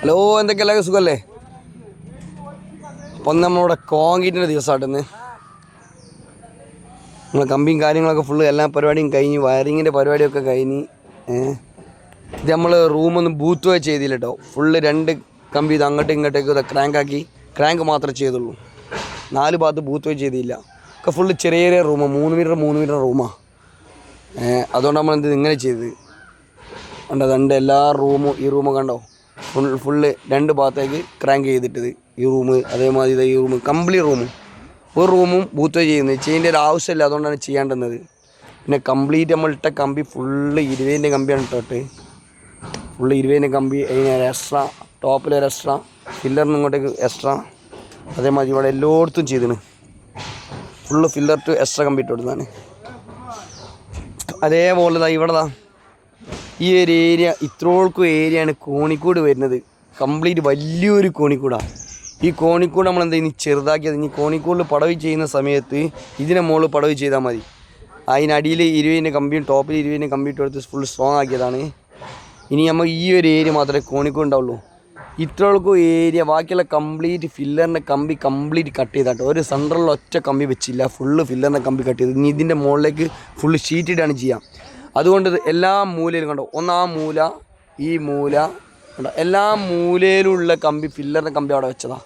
Hello എന്തൊക്കെ എല്ലാവർക്കും സുഖമല്ലേ? അപ്പം നമ്മളിവിടെ കോൺക്രീറ്റിന്റെ ദിവസമായിട്ടെന്ന് നമ്മൾ കമ്പിയും കാര്യങ്ങളൊക്കെ ഫുള്ള് എല്ലാ പരിപാടിയും കഴിഞ്ഞ് വയറിങ്ങിന്റെ പരിപാടിയൊക്കെ കഴിഞ്ഞ് ഇത് നമ്മൾ റൂമൊന്നും ബൂത്ത് വേ ചെയ്തില്ല കേട്ടോ ഫുള്ള് രണ്ട് കമ്പി ഇത് അങ്ങോട്ടും ഇങ്ങോട്ടേക്കും ഇത് ക്രാങ്കാക്കി ക്രാങ്ക് മാത്രമേ ചെയ്തുള്ളൂ. നാല് ഭാഗത്ത് ബൂത്ത് വേ ചെയ്തില്ല. ഒക്കെ ഫുള്ള് ചെറിയ ചെറിയ റൂമാണ് മൂന്ന് മീറ്റർ മൂന്ന് മീറ്റർ റൂമാണ് അതുകൊണ്ട് നമ്മൾ എന്ത് ഇങ്ങനെ ചെയ്തത്? കണ്ടോ രണ്ട് എല്ലാ റൂമും ഈ റൂമൊക്കെ കണ്ടോ? ഫുൾ ഫുള്ള് രണ്ട് ഭാഗത്തേക്ക് ക്രാങ്ക് ചെയ്തിട്ടത്. ഈ റൂം അതേമാതിരി ഈ റൂം കംപ്ലീറ്റ് റൂം ഒരു റൂമും ബൂത്ത് ചെയ്യുന്നത് ചെയ്യേണ്ട ഒരു ആവശ്യമില്ല. അതുകൊണ്ടാണ് ചെയ്യാണ്ടുന്നത് പിന്നെ കംപ്ലീറ്റ് നമ്മൾ ഇട്ട കമ്പി ഫുള്ള് ഇരുപതിന്റെ കമ്പിയാണ് ഇട്ടോട്ട് ഫുള്ള് ഇരുപതിന്റെ കമ്പി അതിന് എക്സ്ട്രാ ടോപ്പിൽ ഒരു എക്സ്ട്രാ ഫില്ലറിന് ഇങ്ങോട്ടേക്ക് എക്സ്ട്രാ അതേമാതിരി ഇവിടെ എല്ലായിടത്തും ചെയ്തിന്. ഫുള്ള് ഫില്ലർ ടു എക്സ്ട്രാ കമ്പി ഇട്ട് അതേപോലെ ഇവിടെ ഈ ഒരു ഏരിയ ഇത്രോൾക്കും ഏരിയയാണ് കോണിക്കൂട് വരുന്നത്. കംപ്ലീറ്റ് വലിയൊരു കോണിക്കൂടാണ് ഈ കോണിക്കൂട് നമ്മൾ എന്താ ഇനി ചെറുതാക്കിയത്? ഇനി കോണിക്കൂടിൽ പടവ് ചെയ്യുന്ന സമയത്ത് ഇതിനെ മുകളിൽ പടവ് ചെയ്താൽ മതി. അതിനടിയിൽ ഇരുപതിന്റെ കമ്പിയും ടോപ്പിൽ ഇരുപതിന്റെ കമ്പി ഇട്ട് കൊടുത്ത് ഫുൾ സ്ട്രോങ് ആക്കിയതാണ്. ഇനി നമ്മൾ ഈ ഒരു ഏരിയ മാത്രമേ കോണിക്കൂട് ഉണ്ടാവുള്ളൂ. ഇത്രകൾക്കും ഏരിയ ബാക്കിയുള്ള കംപ്ലീറ്റ് ഫില്ലറിന്റെ കമ്പി കംപ്ലീറ്റ് കട്ട് ചെയ്താട്ടോ. ഒരു സെൻട്രലിൽ ഒറ്റ കമ്പി വെച്ചില്ല. ഫുള്ള് ഫില്ലറിന്റെ കമ്പി കട്ട് ചെയ്ത് ഇനി ഇതിന്റെ മുകളിലേക്ക് ഫുള്ള് ഷീറ്റിടാണ് ചെയ്യുക ചെയ്യാം. അതുകൊണ്ട് എല്ലാ മൂലയിലും കണ്ടോ? ഒന്നാം മൂല ഈ മൂല കണ്ടോ? എല്ലാ മൂലയിലുള്ള കമ്പി ഫില്ലറിന്റെ കമ്പി അവിടെ വെച്ചതാ.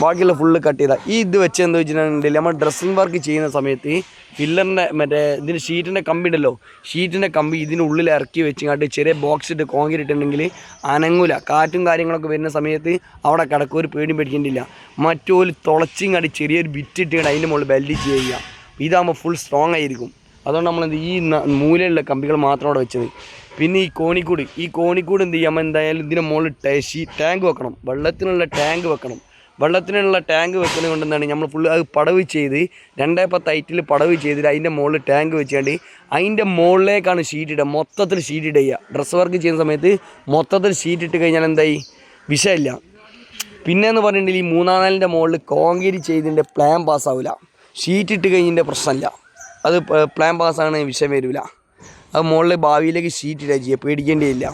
ബാക്കിയുള്ള ഫുള്ള് കട്ട് ചെയ്താൽ ഈ ഇത് വെച്ച് എന്താ വെച്ചിട്ടുണ്ടെങ്കിൽ നമ്മൾ ഡ്രസ്സിങ് വർക്ക് ചെയ്യുന്ന സമയത്ത് ഫില്ലറിന്റെ മറ്റേ ഇതിന്റെ ഷീറ്റിന്റെ കമ്പി ഉണ്ടല്ലോ? ഷീറ്റിന്റെ കമ്പി ഇതിനുള്ളിൽ ഇറക്കി വെച്ചിങ്ങാട്ട് ചെറിയ ബോക്സ് ഇട്ട് കോൺക്രീറ്റ് ഇട്ടുണ്ടെങ്കിൽ അനങ്ങൂല. കാറ്റും കാര്യങ്ങളൊക്കെ വരുന്ന സമയത്ത് അവിടെ കിടക്കും. ഒരു പേടിയും പേടിക്കേണ്ടില്ല. മറ്റൊരു തുളച്ചിങ്ങാട്ട് ചെറിയൊരു ബിറ്റ് ഇട്ടിട്ട് അതിന്റെ മുകളിൽ ബെൽറ്റ് ചെയ്യുക. ഇതാകുമ്പോൾ ഫുൾ സ്ട്രോങ് ആയിരിക്കും. അതുകൊണ്ട് നമ്മൾ എന്ത് ഈ മൂലയുള്ള കമ്പികൾ മാത്രം അവിടെ വെച്ചത്. പിന്നെ ഈ കോണിക്കൂട്. ഈ കോണിക്കൂട് എന്ത് ചെയ്യാം? എന്തായാലും ഇതിന്റെ മുകളിൽ ടേശി ടാങ്ക് വെക്കണം. വെള്ളത്തിനുള്ള ടാങ്ക് വെക്കണം. വെള്ളത്തിനുള്ള ടാങ്ക് വെക്കുന്നത് കൊണ്ട് എന്താണ്? നമ്മൾ ഫുള്ള് അത് പടവ് ചെയ്ത് രണ്ടേ പത്ത് പടവ് ചെയ്തിട്ട് അതിന്റെ മുകളിൽ ടാങ്ക് വെച്ചുകൊണ്ട് അതിന്റെ മുകളിലേക്കാണ് ഷീറ്റ് ഇടുക. മൊത്തത്തിൽ ഷീറ്റ് ഇടുക ഡ്രസ്സ് വർക്ക് ചെയ്യുന്ന സമയത്ത് മൊത്തത്തിൽ ഷീറ്റ് ഇട്ട് കഴിഞ്ഞാൽ എന്തായി? വിഷയമില്ല. പിന്നെ എന്ന് പറഞ്ഞിട്ടുണ്ടെങ്കിൽ ഈ മൂന്നാം നാലിന്റെ മുകളിൽ കോൺക്രീറ്റ് ചെയ്തിന്റെ പ്ലാൻ പാസ്സാവില്ല. ഷീറ്റ് ഇട്ട് കഴിഞ്ഞതിന്റെ പ്രശ്നമില്ല. അത് പ്ലാൻ പാസ്സാണ് വിഷയം വരില്ല അത് മുകളിൽ ഭാവിയിലേക്ക് ഷീറ്റ് ഇടാൻ ചെയ്യുക പേടിക്കേണ്ടിയില്ല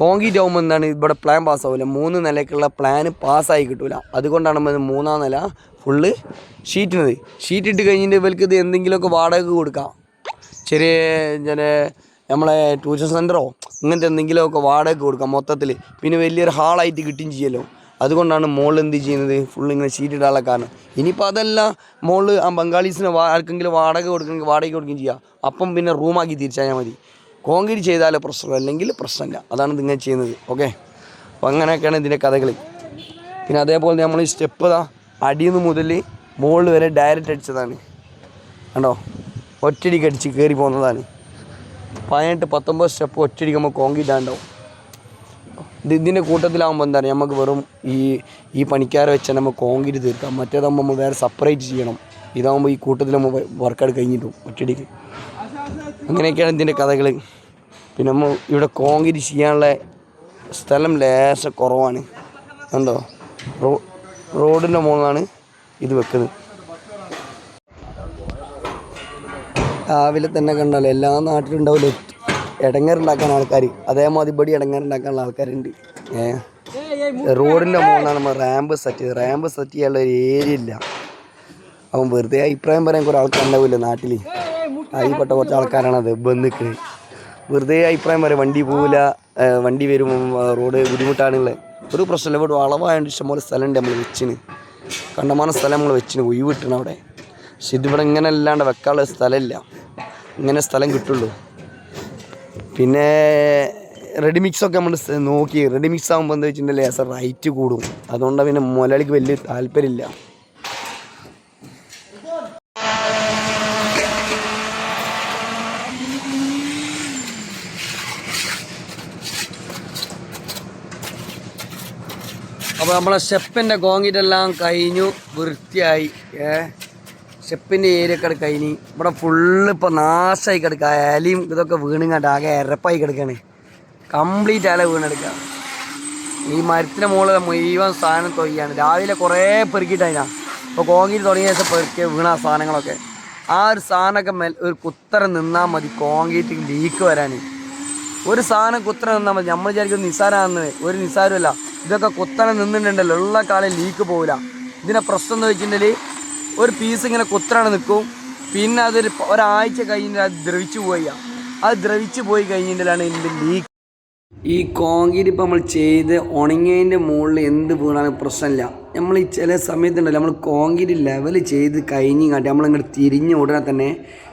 കോൺക്രീറ്റ് ആകുമ്പോൾ എന്താണ് ഇവിടെ പ്ലാൻ പാസ്സാവില്ല മൂന്ന് നിലയ്ക്കുള്ള പ്ലാന് പാസ്സായി കിട്ടില്ല അതുകൊണ്ടാണ് ഇത് മൂന്നാം നില ഫുള്ള് ഷീറ്റിനത് ഷീറ്റ് ഇട്ട് കഴിഞ്ഞിട്ട് ഇവർക്ക് ഇത് എന്തെങ്കിലുമൊക്കെ വാടക കൊടുക്കാം. ചെറിയ ചില നമ്മളെ ട്യൂഷൻ സെന്ററോ ഇങ്ങനത്തെ എന്തെങ്കിലുമൊക്കെ വാടക കൊടുക്കാം മൊത്തത്തിൽ പിന്നെ വലിയൊരു ഹാളായിട്ട് കിട്ടുകയും ചെയ്യല്ലോ. അതുകൊണ്ടാണ് മോൾ എന്ത് ചെയ്യുന്നത്? ഫുൾ ഇങ്ങനെ ഷീറ്റ് ഇടാനുള്ള കാരണം. ഇനിയിപ്പോൾ അതല്ല മോൾ ആ ബംഗാളീസിന് ആർക്കെങ്കിലും വാടക കൊടുക്കണമെങ്കിൽ വാടക കൊടുക്കുകയും ചെയ്യാം. അപ്പം പിന്നെ റൂമാക്കി തിരിച്ചാൽ മതി. കോൺക്രീറ്റ് ചെയ്താലേ പ്രശ്നം അല്ലെങ്കിൽ പ്രശ്നമില്ല. അതാണ് ഇതിങ്ങനെ ചെയ്യുന്നത്. ഓക്കെ അപ്പോൾ അങ്ങനെയൊക്കെയാണ് ഇതിന്റെ കഥകൾ പിന്നെ അതേപോലെ നമ്മൾ ഈ സ്റ്റെപ്പ് ഇതാ അടിയിൽ നിന്ന് മുതൽ മുകളിൽ വരെ ഡയറക്റ്റ് അടിച്ചതാണ്. കണ്ടോ? ഒറ്റടിക്ക് അടിച്ച് കയറി പോകുന്നതാണ്. പതിനെട്ട് പത്തൊമ്പത് സ്റ്റെപ്പ് ഒറ്റടിക്കുമ്പോൾ കോൺക്രീറ്റ് ആണ്ടാവും ഇതിന്റെ കൂട്ടത്തിലാകുമ്പോൾ എന്താണ്? നമുക്ക് വെറും ഈ ഈ പണിക്കാരെ വെച്ചാൽ നമുക്ക് കോൺക്രീറ്റ് തീർക്കാം. മറ്റേതാകുമ്പോൾ നമ്മൾ വേറെ സെപ്പറേറ്റ് ചെയ്യണം. ഇതാകുമ്പോൾ ഈ കൂട്ടത്തിൽ നമ്മൾ വർക്കൗട്ട് കഴിഞ്ഞിട്ടും ഒറ്റടിക്ക് അങ്ങനെയൊക്കെയാണ് ഇതിന്റെ കഥകൾ പിന്നെ നമ്മൾ ഇവിടെ കോൺക്രീറ്റ് ചെയ്യാനുള്ള സ്ഥലം ലേശ കുറവാണ്. കണ്ടോ? റോ റോഡിന്റെ മുകളിലാണ് ഇത് വെക്കുന്നത് രാവിലെ തന്നെ കണ്ടാലോ എല്ലാ നാട്ടിലും ഉണ്ടാവില്ല ഇടങ്ങറുണ്ടാക്കാൻ ആൾക്കാർ അതേമാതിരി ഇവിടെ ഇടങ്ങറുണ്ടാക്കാനുള്ള ആൾക്കാരുണ്ട്. ഏഹ് റോഡിന്റെ മുകളിലാണ് നമ്മൾ റാമ്പ് സെറ്റ് ചെയ്ത് റാമ്പ് സെറ്റ് ചെയ്യാനുള്ള ഒരു ഏരിയ ഇല്ല. അവൻ വെറുതെ അഭിപ്രായം പറയാൻ കുറേ ആൾക്കാരുണ്ടാവില്ല നാട്ടിൽ അതിൽപ്പെട്ട കുറച്ച് ആൾക്കാരാണ് അത് ബന്ധുക്കൾ വെറുതെ അഭിപ്രായം പറയാം വണ്ടി പോവില്ല. വണ്ടി വരും റോഡ് ബുദ്ധിമുട്ടാണുള്ളത് ഒരു പ്രശ്നമില്ല. ഇവിടെ വളവായതുകൊണ്ട് ഇഷ്ടംപോലെ സ്ഥലമുണ്ട് നമ്മൾ വെച്ചിന്. കണ്ടമാനം സ്ഥലം നമ്മൾ വെച്ചിന്. ഒഴിവ് കിട്ടണം അവിടെ. പക്ഷെ ഇതിവിടെ ഇങ്ങനെ അല്ലാണ്ട് വെക്കാനുള്ള സ്ഥലമില്ല. ഇങ്ങനെ സ്ഥലം കിട്ടുള്ളൂ. പിന്നെ റെഡി മിക്സ് ഒക്കെ നമ്മൾ നോക്കി. റെഡി മിക്സ് ആകുമ്പോൾ എന്താ വെച്ചിട്ടുണ്ടെങ്കിൽ ലേസർ റൈറ്റ് കൂടും. അതുകൊണ്ട് പിന്നെ മുലളിക്ക് വലിയ താല്പര്യമില്ല. അപ്പോൾ നമ്മളെ കോൺക്രീറ്റ് എല്ലാം കഴിഞ്ഞു. വൃത്തിയായി. ഏ? സ്റ്റെപ്പിന്റെ ഏരിയ ഒക്കെ ഇനി ഇവിടെ ഫുള്ള് ഇപ്പോൾ നാശമായി കിടക്കുക അലയും ഇതൊക്കെ വീണുങ്ങാട്ട് ആകെ ഇരപ്പായി കിടക്കുകയാണ് കംപ്ലീറ്റ് അല വീണെടുക്കുക ഈ മരത്തിന്റെ മുകളിൽ മുഴുവൻ സാധനം തൊയ്യാണ് രാവിലെ കുറേ പെറുക്കിയിട്ടതിനാ ഇപ്പോൾ കോൺക്രീറ്റ് തുടങ്ങിയ ദിവസം പെറുക്കിയ വീണ സാധനങ്ങളൊക്കെ. ആ ഒരു സാധനമൊക്കെ മെൽ ഒരു കുത്തരം നിന്നാൽ മതി കോങ്കീറ്റ് ലീക്ക് വരാൻ ഒരു സാധനം കുത്തറ നിന്നാൽ മതി. നമ്മൾ വിചാരിക്കും നിസ്സാരമാണെന്ന്. ഒരു നിസ്സാരമല്ല. ഇതൊക്കെ കുത്തനെ നിന്നിട്ടുണ്ടല്ലോ. ഉള്ള കാലം ലീക്ക് പോകില്ല ഇതിനെ പ്രശ്നം എന്ന് വെച്ചിട്ടുണ്ടെങ്കിൽ ഒരു പീസ് ഇങ്ങനെ കുത്തനെ നിൽക്കും പിന്നെ അതൊരു ഒരാഴ്ച കഴിഞ്ഞിട്ട് അത് ദ്രവിച്ചു പോയി അത് ദ്രവിച്ചു പോയി കഴിഞ്ഞിട്ടാണ് ഇതിന്റെ ലീക്ക് ഈ കോൺക്രീറ്റ് ഇപ്പം നമ്മൾ ചെയ്ത് ഉണങ്ങിയതിന്റെ മുകളിൽ എന്ത് വീണാലും പ്രശ്നമില്ല. നമ്മൾ ഈ ചില സമയത്തുണ്ടല്ലോ നമ്മൾ കോൺക്രീറ്റ് ലെവൽ ചെയ്ത് കഴിഞ്ഞ് കാട്ടി നമ്മളിങ്ങോട്ട് തിരിഞ്ഞ ഉടനെ തന്നെ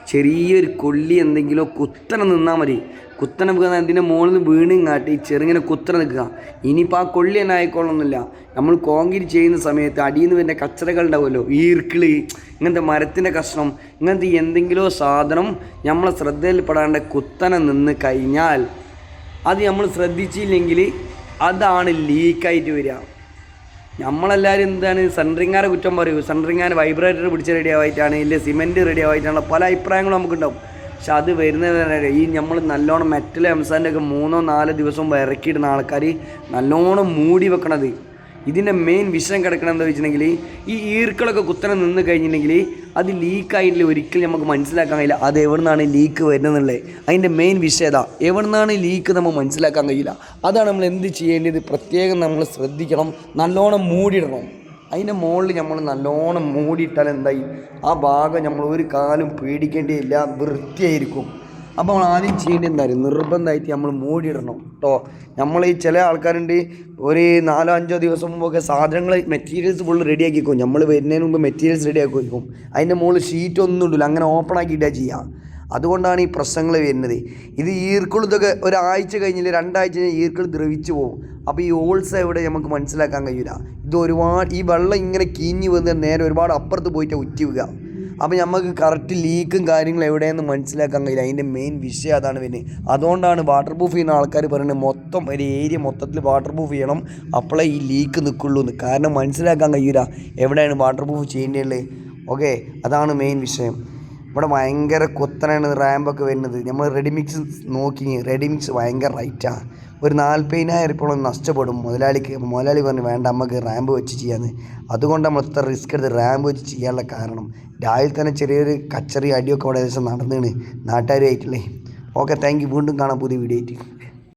ചെറിയൊരു കൊള്ളി എന്തെങ്കിലും കുത്തനെ നിന്നാൽ മതി. കുത്തനെ വീണാൽ എന്തിന്റെ മുകളിൽ നിന്ന് വീണും കാട്ടി ചെറുങ്ങനെ കുത്തനെ നിൽക്കുക. ഇനിയിപ്പോൾ ആ കൊള്ളി തന്നെ ആയിക്കോളൊന്നുമില്ല നമ്മൾ കോൺക്രീറ്റ് ചെയ്യുന്ന സമയത്ത് അടിയിൽ നിന്ന് വരുന്ന കച്ചറകൾ ഉണ്ടാവുമല്ലോ ഈർക്കിളി ഇങ്ങനത്തെ മരത്തിന്റെ കഷ്ണം ഇങ്ങനത്തെ എന്തെങ്കിലും സാധനം നമ്മളെ ശ്രദ്ധയിൽപ്പെടാണ്ട് കുത്തനെ നിന്ന് കഴിഞ്ഞാൽ അത് നമ്മൾ ശ്രദ്ധിച്ചില്ലെങ്കിൽ അതാണ് ലീക്കായിട്ട് വരിക. നമ്മളെല്ലാവരും എന്താണ് സെൻട്രിങ്ങാരെ കുറ്റം പറയൂ. സെൻട്രിങ്ങാൻ വൈബ്രേറ്റർ പിടിച്ച് റെഡി ആവായിട്ടാണ് ഇല്ല സിമെന്റ് റെഡി ആവായിട്ടാണ് പല അഭിപ്രായങ്ങളും നമുക്കുണ്ടാവും. പക്ഷെ അത് വരുന്നത് ഈ നമ്മൾ നല്ലോണം മെറ്റൽ എംസാന്റെ ഒക്കെ മൂന്നോ നാലോ ദിവസം ഇറക്കിയിടുന്ന ആൾക്കാർ നല്ലോണം മൂടി വെക്കണത്. ഇതിന്റെ മെയിൻ വിഷയം കിടക്കണം എന്താ വെച്ചിട്ടുണ്ടെങ്കിൽ ഈ ഈർക്കളൊക്കെ കുത്തനെ നിന്ന് കഴിഞ്ഞിട്ടുണ്ടെങ്കിൽ അത് ലീക്കായിട്ടില്ല ഒരിക്കലും നമുക്ക് മനസ്സിലാക്കാൻ കഴിയില്ല. അത് എവിടെ നിന്നാണ് ലീക്ക് വരുന്നതെന്നുള്ളത്. അതിന്റെ മെയിൻ വിഷയത എവിടെ നിന്നാണ് ലീക്ക് നമുക്ക് മനസ്സിലാക്കാൻ കഴിയില്ല. അതാണ് നമ്മൾ എന്ത് ചെയ്യേണ്ടത്? പ്രത്യേകം നമ്മൾ ശ്രദ്ധിക്കണം. നല്ലോണം മൂടിയിടണം. അതിന്റെ മുകളിൽ നമ്മൾ നല്ലോണം മൂടിയിട്ടാൽ എന്തായി? ആ ഭാഗം നമ്മൾ ഒരു കാലും പേടിക്കേണ്ടിയില്ല. വൃത്തിയായിരിക്കും. അപ്പോൾ നമ്മൾ ആദ്യം ചെയ്യേണ്ടത് എന്തായാലും നിർബന്ധമായിട്ട് നമ്മൾ മൂടിയിടണം കേട്ടോ നമ്മൾ ഈ ചില ആൾക്കാരുണ്ട് ഒരു നാലോ അഞ്ചോ ദിവസം മുമ്പൊക്കെ സാധനങ്ങൾ മെറ്റീരിയൽസ് ഫുള്ള് റെഡിയാക്കി വെക്കും നമ്മൾ വരുന്നതിന് മുമ്പ് മെറ്റീരിയൽസ് റെഡിയാക്കി വെക്കും അതിന്റെ മുകളിൽ ഷീറ്റ് ഒന്നും ഉണ്ടല്ലോ അങ്ങനെ ഓപ്പൺ ആക്കിയിട്ടാണ് ചെയ്യുക അതുകൊണ്ടാണ് ഈ പ്രശ്നങ്ങൾ വരുന്നത്. ഇത് ഈർക്കുളത്തൊക്കെ ഒരാഴ്ച കഴിഞ്ഞില്ല രണ്ടാഴ്ച കഴിഞ്ഞാൽ ഈർക്കിൾ ദ്രവിച്ചു പോകും. അപ്പോൾ ഈ ഓൾസ എവിടെ നമുക്ക് മനസ്സിലാക്കാൻ കഴിയില്ല ഇത് ഒരുപാട് ഈ വെള്ളം ഇങ്ങനെ കീഞ്ഞു വന്ന് നേരെ ഒരുപാട് അപ്പുറത്ത് പോയിട്ട് ഉറ്റി അപ്പോൾ നമുക്ക് കറക്റ്റ് ലീക്കും കാര്യങ്ങളും എവിടെയെന്ന് മനസ്സിലാക്കാൻ കഴിയില്ല. അതിന്റെ മെയിൻ വിഷയം അതാണ് പിന്നെ. അതുകൊണ്ടാണ് വാട്ടർ പ്രൂഫ് ചെയ്യുന്ന ആൾക്കാർ പറയുന്നത് മൊത്തം ഒരു ഏരിയ മൊത്തത്തിൽ വാട്ടർ പ്രൂഫ് ചെയ്യണം. അപ്പോഴേ ഈ ലീക്ക് നിൽക്കുള്ളൂ എന്ന്. കാരണം മനസ്സിലാക്കാൻ കഴിയില്ല എവിടെയാണ് വാട്ടർ പ്രൂഫ് ചെയ്യേണ്ടത്. ഓക്കെ അതാണ് മെയിൻ വിഷയം. ഇവിടെ ഭയങ്കര കുത്തനാണ് റാമ്പൊക്കെ വരുന്നത്. നമ്മൾ റെഡിമിക്സ് നോക്കി റെഡിമിക്സ് ഭയങ്കര റൈറ്റാണ് ഒരു നാൽപ്പതിനായിരം ഇപ്പോൾ നഷ്ടപ്പെടും. മുതലാളിക്ക് മുതലാളി പറഞ്ഞു വേണ്ട നമുക്ക് റാമ്പ് വെച്ച് ചെയ്യാന്ന്. അതുകൊണ്ട് നമ്മൾ ഇത്ര റിസ്ക് എടുത്ത് റാമ്പ് വെച്ച് ചെയ്യാനുള്ള കാരണം രാവിലെ തന്നെ ചെറിയൊരു കച്ചറി അടിയൊക്കെ അവിടെ ഏകദേശം നടന്നിണ്. നാട്ടുകാരുമായിട്ടില്ലേ? ഓക്കെ താങ്ക് യു വീണ്ടും കാണാം പുതിയ വീഡിയോ ആയിട്ട്.